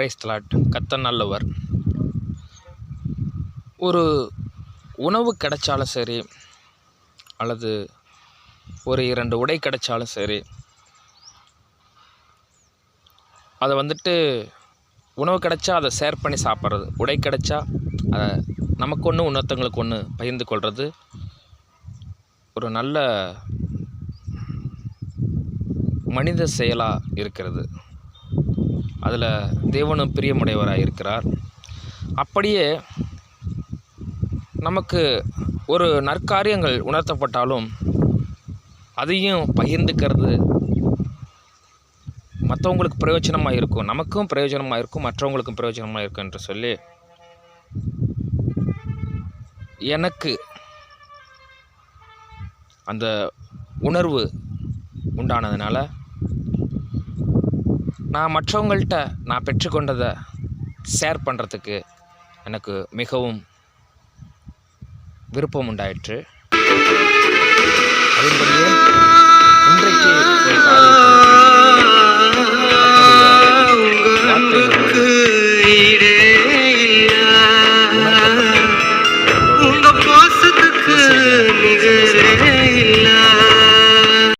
Price தலாட் கத்த நல்லவர். ஒரு உணவு கிடைச்சாலும் சரி அல்லது ஒரு இரண்டு உடை கிடைச்சாலும் சரி அதை வந்துட்டு உணவு கிடைச்சா அதை ஷேர் பண்ணி சாப்பிட்றது. உடை கிடைச்சா அதை நமக்கு ஒன்று இன்னொருத்தங்களுக்கு ஒன்று பகிர்ந்து கொள்வது ஒரு நல்ல மனித செயலாக இருக்கிறது. அதில் தேவனும் பிரியமுடையவராக இருக்கிறார் அப்படியே நமக்கு ஒரு நற்காரியங்கள் உணர்த்தப்பட்டாலும் அதையும் பகிர்ந்துக்கிறது மற்றவங்களுக்கு பிரயோஜனமாக இருக்கும். நமக்கும் பிரயோஜனமாக இருக்கும் மற்றவங்களுக்கும் பிரயோஜனமாக இருக்கும் என்று சொல்லி எனக்கு அந்த உணர்வு உண்டானதுனால நான் மற்றவங்கள்ட்ட நான் பெற்றுக்கொண்டதை ஷேர் பண்ணுறதுக்கு எனக்கு மிகவும் விருப்பம் உண்டாயிற்று